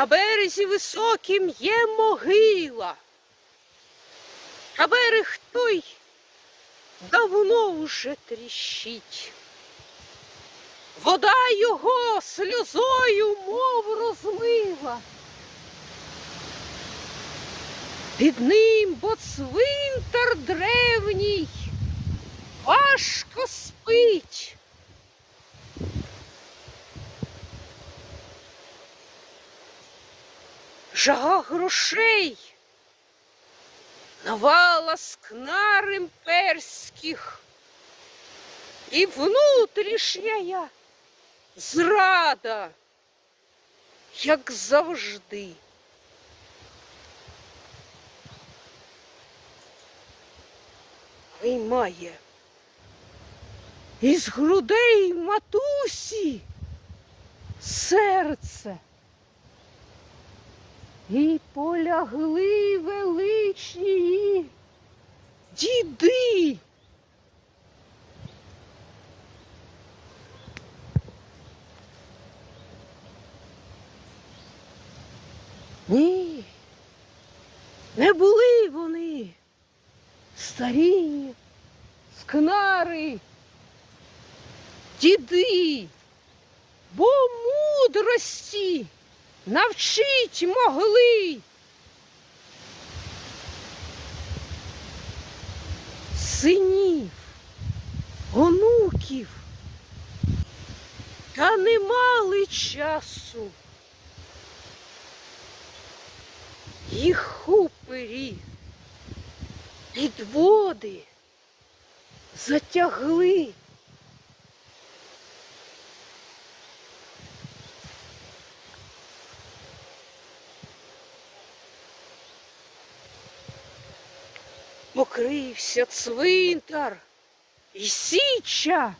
На березі високім є могила. А берег той давно уже тріщить. Вода його сльозою, мов розмила. Під ним бо цвинтар древній важко спить. Жага грошей навала скнар імперських, і внутрішня зрада, як завжди. Виймає із грудей матусі серце. І полягли величні діди. Ні, не були вони старі, скнари, діди, бо мудрості навчить могли. Синів, онуків, та не мали часу. Їх хупері підводи затягли. Покрився цвинтар. І січа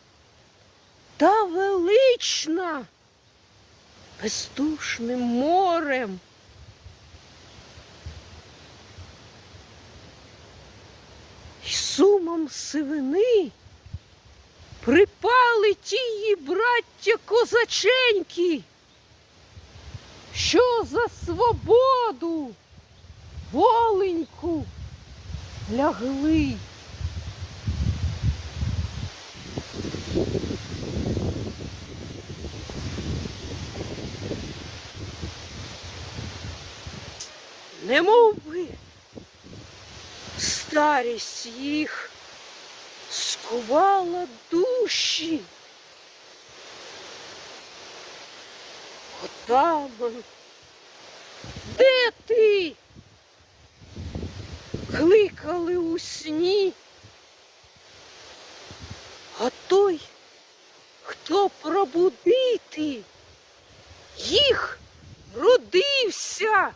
та велична бездушним морем. І сумом сивини припали тії браття козаченьки, що за свободу воленьку лягли. Не мов би старість їх скувала душі. Отаман, де ти? Кликали у сні. А той, хто пробудити, їх родився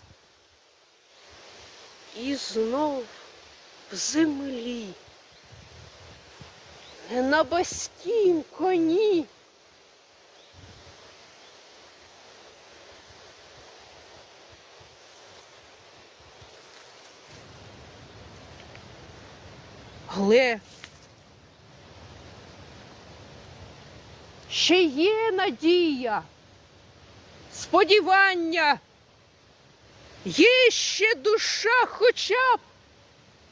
і знов в землі, не на баськім коні. Але ще є надія, сподівання, є ще душа хоча б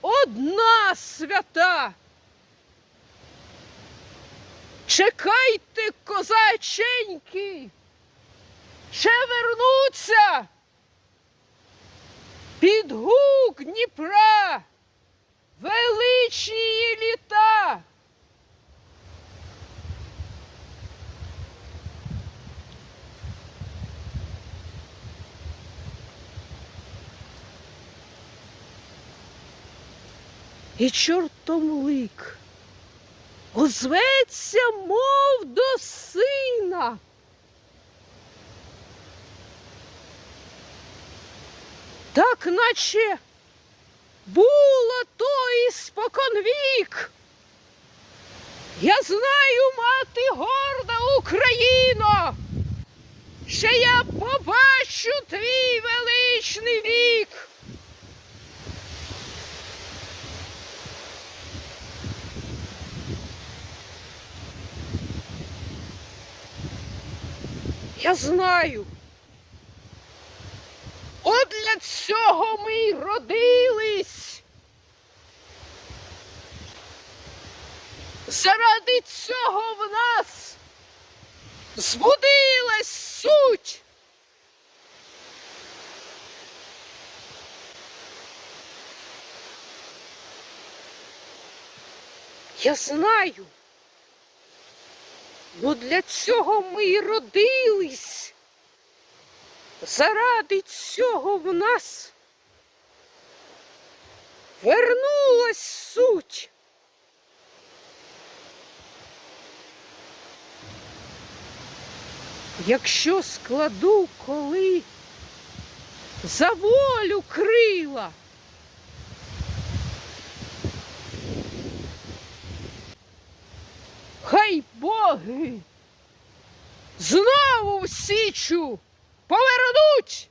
одна свята. Чекайте, козаченьки, ще вернуться під гук Дніпра величні літа. І чортом лик озветься, мов до сина. Так наче було то і споконвік. Я знаю, мати горда Україно, що я побачу твій величний вік. Я знаю, цього ми й родились. Заради цього в нас збудилась суть. Я знаю. Ну для цього ми й родились. Заради цього в нас вернулась суть. Якщо складу коли за волю крила, хай боги знову в січу повернуть